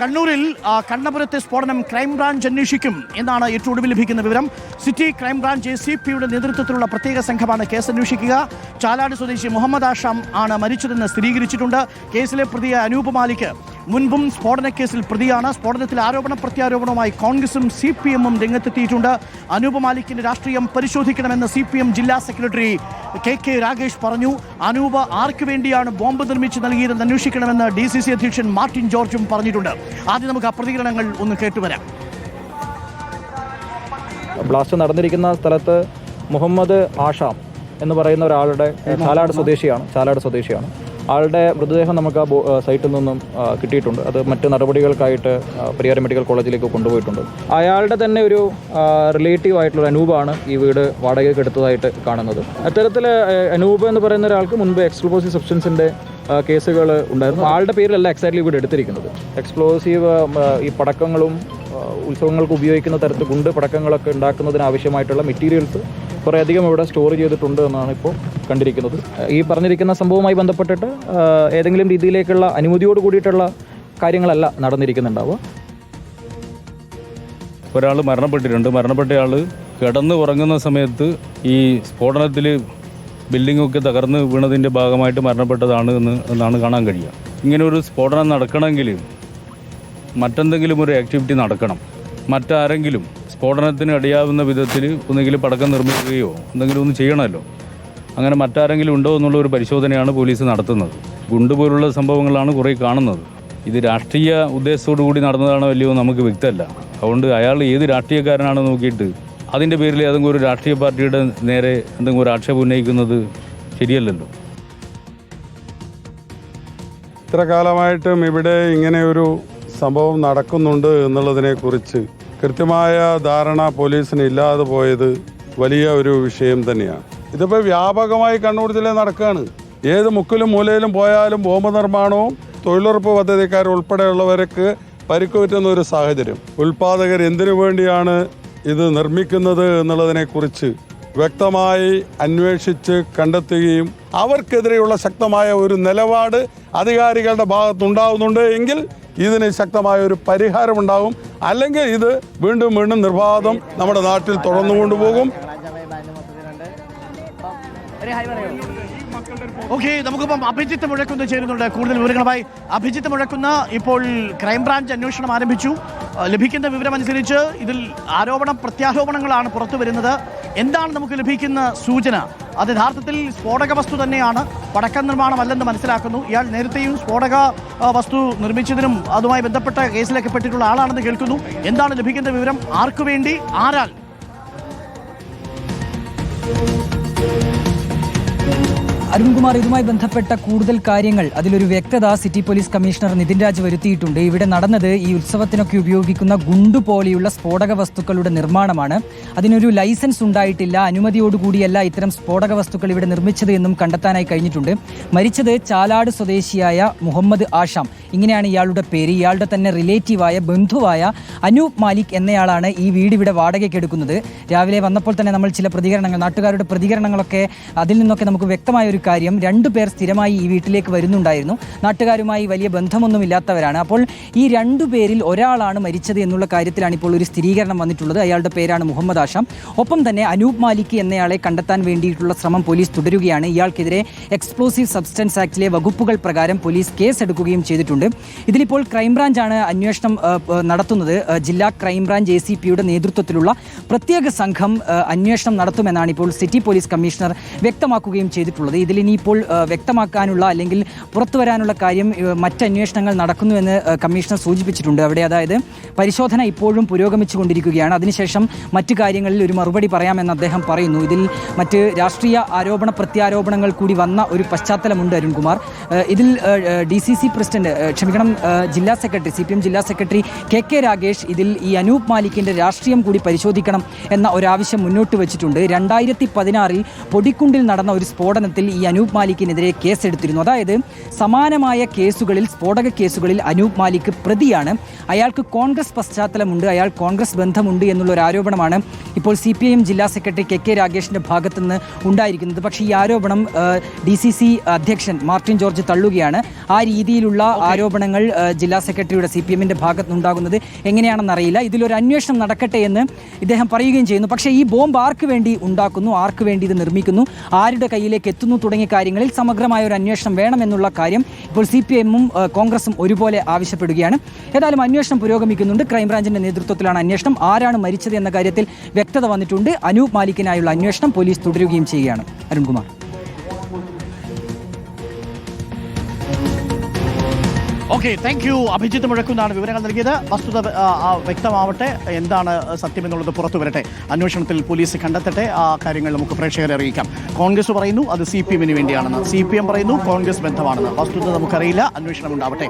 കണ്ണൂരിൽ കണ്ണപുരത്തെ സ്ഫോടനം ക്രൈംബ്രാഞ്ച് അന്വേഷിക്കും എന്നാണ് ഏറ്റവും ഒടുവിൽ ലഭിക്കുന്ന വിവരം. സിറ്റി ക്രൈംബ്രാഞ്ച് എ സി പിയുടെ നേതൃത്വത്തിലുള്ള പ്രത്യേക സംഘമാണ് കേസ് അന്വേഷിക്കുക. ചാലാട് സ്വദേശി മുഹമ്മദ് ആഷാം ആണ് മരിച്ചതെന്ന് സ്ഥിരീകരിച്ചിട്ടുണ്ട്. കേസിലെ പ്രതിയായ അനൂപ് മാലിക് മുൻപും സ്ഫോടന കേസിൽ പ്രതിയാണ്. സ്ഫോടനത്തിൽ ആരോപണ പ്രത്യാരോപണവുമായി കോൺഗ്രസും സി പി എമ്മും രംഗത്തെത്തിയിട്ടുണ്ട്. അനൂപ് മാലിക്കിന്റെ രാഷ്ട്രീയം പരിശോധിക്കണമെന്ന് സി പി എം ജില്ലാ സെക്രട്ടറി കെ കെ രാഗേഷ് പറഞ്ഞു. അനൂപ് ആർക്കു വേണ്ടിയാണ് ബോംബ് നിർമ്മിച്ച് നൽകിയതെന്ന് അന്വേഷിക്കണമെന്ന് ഡി സി സി അധ്യക്ഷൻ മാർട്ടിൻ ജോർജും പറഞ്ഞിട്ടുണ്ട്. ആദ്യം നമുക്ക് ആ പ്രതികരണങ്ങൾ ഒന്ന് കേട്ടുവരാം. ബ്ലാസ്റ്റ് നടന്നിരിക്കുന്ന സ്ഥലത്ത് മുഹമ്മദ് ആഷാം എന്ന് പറയുന്ന ഒരാളുടെ ചാലാട് സ്വദേശിയാണ് ചാലാട് സ്വദേശിയാണ്. ആളുടെ മൃതദേഹം നമുക്ക് ആ സൈറ്റിൽ നിന്നും കിട്ടിയിട്ടുണ്ട്. അത് മറ്റ് നടപടികൾക്കായിട്ട് പരിയാരം മെഡിക്കൽ കോളേജിലേക്ക് കൊണ്ടുപോയിട്ടുണ്ട്. അയാളുടെ തന്നെ ഒരു റിലേറ്റീവ് ആയിട്ടുള്ള അനൂപാണ് ഈ വീട് വാടകയ്ക്ക് എടുത്തതായിട്ട് കാണുന്നത്. അത്തരത്തിൽ അനൂപ് എന്ന് പറയുന്ന ഒരാൾക്ക് മുൻപ് എക്സ്പ്ലോസീവ് സബ്സ്റ്റൻസിന്റെ കേസുകൾ ഉണ്ടായിരുന്നു. ആളുടെ പേരിലല്ല എക്സാക്ട്ലി വീട് എടുത്തിരിക്കുന്നത്. എക്സ്പ്ലോസീവ് ഈ പടക്കങ്ങളും ഉത്സവങ്ങൾക്ക് ഉപയോഗിക്കുന്ന തരത്തിൽ ഗുണ്ട് പടക്കങ്ങളൊക്കെ ഉണ്ടാക്കുന്നതിന് ആവശ്യമായിട്ടുള്ള മെറ്റീരിയൽസ് കുറേയധികം ഇവിടെ സ്റ്റോർ ചെയ്തിട്ടുണ്ട് എന്നാണ് ഇപ്പോൾ കണ്ടിരിക്കുന്നത്. ഈ പറഞ്ഞിരിക്കുന്ന സംഭവവുമായി ബന്ധപ്പെട്ടിട്ട് ഏതെങ്കിലും രീതിയിലേക്കുള്ള അനുമതിയോട് കൂടിയിട്ടുള്ള കാര്യങ്ങളല്ല നടന്നിരിക്കുന്നുണ്ടാവുക. ഒരാൾ മരണപ്പെട്ടിട്ടുണ്ട്. മരണപ്പെട്ടയാൾ കിടന്ന് ഉറങ്ങുന്ന സമയത്ത് ഈ സ്ഫോടനത്തിൽ ബിൽഡിങ്ങൊക്കെ തകർന്ന് വീണതിന്റെ ഭാഗമായിട്ട് മരണപ്പെട്ടതാണ് എന്ന് എന്നാണ് കാണാൻ കഴിയുക. ഇങ്ങനെ ഒരു സ്ഫോടനം നടക്കണമെങ്കിൽ മറ്റെന്തെങ്കിലും ഒരു ആക്ടിവിറ്റി നടക്കണം. മറ്റാരെങ്കിലും സ്ഫോടനത്തിന് അടിയാവുന്ന വിധത്തിൽ ഒന്നെങ്കിലും പടക്കം നിർമ്മിക്കുകയോ എന്തെങ്കിലും ഒന്ന് ചെയ്യണമല്ലോ. അങ്ങനെ മറ്റാരെങ്കിലും ഉണ്ടോ എന്നുള്ള ഒരു പരിശോധനയാണ് പോലീസ് നടത്തുന്നത്. ഗുണ്ട് പോലുള്ള സംഭവങ്ങളാണ് കുറേ കാണുന്നത്. ഇത് രാഷ്ട്രീയ ഉദ്ദേശത്തോടു കൂടി നടന്നതാണോ അല്ലയോ നമുക്ക് വ്യക്തമല്ല. അതുകൊണ്ട് അയാൾ ഏത് രാഷ്ട്രീയക്കാരനാണോ നോക്കിയിട്ട് അതിന്റെ പേരിൽ ഏതെങ്കിലും ഒരു രാഷ്ട്രീയ പാർട്ടിയുടെ നേരെ എന്തെങ്കിലും ഒരു ആക്ഷേപം ഉന്നയിക്കുന്നത് ശരിയല്ലല്ലോ. ഇത്ര കാലമായിട്ടും ഇവിടെ ഇങ്ങനെ ഒരു സംഭവം നടക്കുന്നുണ്ട് എന്നുള്ളതിനെക്കുറിച്ച് കൃത്യമായ ധാരണ പോലീസിന് ഇല്ലാതെ പോയത് വലിയ ഒരു വിഷയം തന്നെയാണ്. ഇതിപ്പോൾ വ്യാപകമായി കണ്ണൂർ ജില്ലയിൽ നടക്കുകയാണ് ഏത് മുക്കിലും മൂലയിലും പോയാലും ബോംബ് നിർമ്മാണവും തൊഴിലുറപ്പ് പദ്ധതിക്കാർ ഉൾപ്പെടെയുള്ളവർക്ക് ഒരു സാഹചര്യം. ഉൽപാദകർ എന്തിനു വേണ്ടിയാണ് ഇത് നിർമ്മിക്കുന്നത് എന്നുള്ളതിനെക്കുറിച്ച് വ്യക്തമായി അന്വേഷിച്ച് കണ്ടെത്തുകയും അവർക്കെതിരെയുള്ള ശക്തമായ ഒരു നിലപാട് അധികാരികളുടെ ഭാഗത്തുണ്ടാവുന്നുണ്ട് എങ്കിൽ ഇതിന് ശക്തമായ ഒരു പരിഹാരമുണ്ടാകും. അല്ലെങ്കിൽ ഇത് വീണ്ടും വീണ്ടും നിർബാധം നമ്മുടെ നാട്ടിൽ തുടർന്നു കൊണ്ടുപോകും ഓക്കെ നമുക്കിപ്പം അഭിജിത്ത് മുഴക്കുന്ന് ചേരുന്നുണ്ട്. കൂടുതൽ വിവരങ്ങളുമായി അഭിജിത്ത് മുഴക്കുന്ന ഇപ്പോൾ ക്രൈംബ്രാഞ്ച് അന്വേഷണം ആരംഭിച്ചു. ലഭിക്കുന്ന വിവരമനുസരിച്ച് ഇതിൽ ആരോപണ പ്രത്യാരോപണങ്ങളാണ് പുറത്തു വരുന്നത്. എന്താണ് നമുക്ക് ലഭിക്കുന്ന സൂചന? അത് യഥാർത്ഥത്തിൽ സ്ഫോടക വസ്തു തന്നെയാണ്. പടക്ക നിർമ്മാണമല്ലെന്ന് മനസ്സിലാക്കുന്നു. ഇയാൾ നേരത്തെയും സ്ഫോടക വസ്തു നിർമ്മിച്ചതിനും അതുമായി ബന്ധപ്പെട്ട കേസിലൊക്കെ പെട്ടിട്ടുള്ള ആളാണെന്ന് കേൾക്കുന്നു. എന്താണ് ലഭിക്കുന്ന വിവരം? ആർക്കു വേണ്ടി? ആരാൽ? അരുൺകുമാർ ഇതുമായി ബന്ധപ്പെട്ട കൂടുതൽ കാര്യങ്ങൾ അതിലൊരു വ്യക്തത city police commissioner Nitin Raj വരുത്തിയിട്ടുണ്ട്. ഇവിടെ നടന്നത് ഈ ഉത്സവത്തിനൊക്കെ ഉപയോഗിക്കുന്ന ഗുണ്ടു പോലെയുള്ള സ്ഫോടക വസ്തുക്കളുടെ നിർമ്മാണമാണ്. അതിനൊരു ലൈസൻസ് ഉണ്ടായിട്ടില്ല. അനുമതിയോടുകൂടിയല്ല ഇത്തരം സ്ഫോടക വസ്തുക്കൾ ഇവിടെ നിർമ്മിച്ചത് എന്നും കണ്ടെത്താനായി കഴിഞ്ഞിട്ടുണ്ട്. മരിച്ചത് ചാലാട് സ്വദേശിയായ മുഹമ്മദ് ആഷാം. ഇങ്ങനെയാണ് ഇയാളുടെ പേര്. ഇയാളുടെ തന്നെ റിലേറ്റീവായ ബന്ധുവായ അനൂപ് മാലിക് എന്നയാളാണ് ഈ വീട് ഇവിടെ വാടകയ്ക്ക് എടുക്കുന്നത്. രാവിലെ വന്നപ്പോൾ തന്നെ നമ്മൾ ചില പ്രതികരണങ്ങൾ നാട്ടുകാരുടെ പ്രതികരണങ്ങളൊക്കെ അതിൽ നിന്നൊക്കെ നമുക്ക് വ്യക്തമായ ഒരു കാര്യം രണ്ടു പേർ സ്ഥിരമായി ഈ വീട്ടിലേക്ക് വരുന്നുണ്ടായിരുന്നു. നാട്ടുകാരുമായി വലിയ ബന്ധമൊന്നുമില്ലാത്തവരാണ്. അപ്പോൾ ഈ രണ്ടു പേരിൽ ഒരാളാണ് മരിച്ചത് എന്നുള്ള കാര്യത്തിലാണ് ഇപ്പോൾ ഒരു സ്ഥിരീകരണം വന്നിട്ടുള്ളത്. അയാളുടെ പേരാണ് മുഹമ്മദ് ആഷാം ഒപ്പം തന്നെ അനൂപ് മാലിക് എന്നയാളെ കണ്ടെത്താൻ വേണ്ടിയിട്ടുള്ള ശ്രമം പോലീസ് തുടരുകയാണ്. ഇയാൾക്കെതിരെ എക്സ്പ്ലോസീവ് സബ്സ്റ്റൻസ് ആക്ടിലെ വകുപ്പുകൾ പ്രകാരം പോലീസ് കേസ് എടുക്കുകയും ചെയ്തിട്ടുണ്ട്. ഇതിലിപ്പോൾ ക്രൈംബ്രാഞ്ചാണ് അന്വേഷണം നടത്തുന്നത്. ജില്ലാ ക്രൈംബ്രാഞ്ച് എ സി പിയുടെ നേതൃത്വത്തിലുള്ള പ്രത്യേക സംഘം അന്വേഷണം നടത്തുമെന്നാണ് ഇപ്പോൾ സിറ്റി പോലീസ് കമ്മീഷണർ വ്യക്തമാക്കുകയും ചെയ്തിട്ടുള്ളത്. ഇതിൽ ഇനിയിപ്പോൾ വ്യക്തമാക്കാനുള്ള അല്ലെങ്കിൽ പുറത്തു വരാനുള്ള കാര്യം മറ്റ് അന്വേഷണങ്ങൾ നടക്കുന്നുവെന്ന് കമ്മീഷണർ സൂചിപ്പിച്ചിട്ടുണ്ട്. അവിടെ അതായത് പരിശോധന ഇപ്പോഴും പുരോഗമിച്ചു പുരോഗമിച്ചുകൊണ്ടിരിക്കുകയാണ്. അതിനുശേഷം മറ്റ് കാര്യങ്ങളിൽ ഒരു മറുപടി പറയാമെന്ന് അദ്ദേഹം പറയുന്നു. ഇതിൽ മറ്റ് രാഷ്ട്രീയ ആരോപണ പ്രത്യാരോപണങ്ങൾ കൂടി വന്ന ഒരു പശ്ചാത്തലമുണ്ട് അരുൺകുമാർ. ഇതിൽ ഡി സി സി പ്രസിഡന്റ് ക്ഷമിക്കണം ജില്ലാ സെക്രട്ടറി സി പി എം ജില്ലാ സെക്രട്ടറി കെ കെ രാഗേഷ് ഇതിൽ ഈ അനൂപ് മാലിക്കിന്റെ രാഷ്ട്രീയം കൂടി പരിശോധിക്കണം എന്ന ഒരാവശ്യം മുന്നോട്ട് വെച്ചിട്ടുണ്ട്. രണ്ടായിരത്തി പതിനാറിൽ പൊടിക്കുണ്ടിൽ നടന്ന ഒരു സ്ഫോടനത്തിൽ ഈ അനൂപ് മാലിക്കിനെതിരെ കേസെടുത്തിരുന്നു. അതായത് സമാനമായ കേസുകളിൽ സ്ഫോടക കേസുകളിൽ അനൂപ് മാലിക് പ്രതിയാണ്. അയാൾക്ക് കോൺഗ്രസ് പശ്ചാത്തലമുണ്ട് അയാൾ കോൺഗ്രസ് ബന്ധമുണ്ട് എന്നുള്ള ഒരു ആരോപണമാണ് ഇപ്പോൾ സി പി ഐ എം ജില്ലാ സെക്രട്ടറി കെ കെ രാഗേഷിന്റെ ഭാഗത്തു നിന്ന് ഉണ്ടായിരിക്കുന്നത്. പക്ഷേ ഈ ആരോപണം ഡി സി സി അധ്യക്ഷൻ മാർട്ടിൻ ജോർജ് തള്ളുകയാണ്. ആ രീതിയിലുള്ള ആരോപണങ്ങൾ ജില്ലാ സെക്രട്ടറിയുടെ സി പി എമ്മിന്റെ ഭാഗത്തു നിന്നുണ്ടാകുന്നത് എങ്ങനെയാണെന്ന് അറിയില്ല ഇതിലൊരു അന്വേഷണം നടക്കട്ടെ എന്ന് ഇദ്ദേഹം പറയുകയും ചെയ്യുന്നു. പക്ഷേ ഈ ബോംബ് ആർക്ക് വേണ്ടി ഉണ്ടാക്കുന്നു? ആർക്ക് വേണ്ടി ഇത് നിർമ്മിക്കുന്നു? ആരുടെ കയ്യിലേക്ക് എത്തുന്നു? തുടങ്ങിയ കാര്യങ്ങളിൽ സമഗ്രമായ ഒരു അന്വേഷണം വേണമെന്നുള്ള കാര്യം ഇപ്പോൾ സി പി എമ്മും കോൺഗ്രസും ഒരുപോലെ ആവശ്യപ്പെടുകയാണ്. ഏതായാലും അന്വേഷണം പുരോഗമിക്കുന്നുണ്ട്. ക്രൈംബ്രാഞ്ചിന്റെ നേതൃത്വത്തിലാണ് അന്വേഷണം. ആരാണ് മരിച്ചത് എന്ന കാര്യത്തിൽ വ്യക്തത വന്നിട്ടുണ്ട്. അനൂപ് മാലിക്കിനായുള്ള അന്വേഷണം പോലീസ് തുടരുകയും ചെയ്യുകയാണ്. Arunkumar. Okay thank you Abhijith മുഴക്കുന്നാണ് വിവരങ്ങൾ നൽകിയത്. വസ്തുത വ്യക്തമാവട്ടെ. എന്താണ് സത്യമെന്നുള്ളത് പുറത്തു വരട്ടെ. അന്വേഷണത്തിൽ പോലീസ് കണ്ടെത്തട്ടെ. ആ കാര്യങ്ങൾ നമുക്ക് പ്രേക്ഷകരെ അറിയിക്കാം. കോൺഗ്രസ് പറയുന്നു അത് സി പി എമ്മിന് വേണ്ടിയാണെന്ന്. സി പി എം പറയുന്നു കോൺഗ്രസ് ബന്ധമാണെന്ന്. വസ്തുത നമുക്കറിയില്ല അന്വേഷണം ഉണ്ടാവട്ടെ.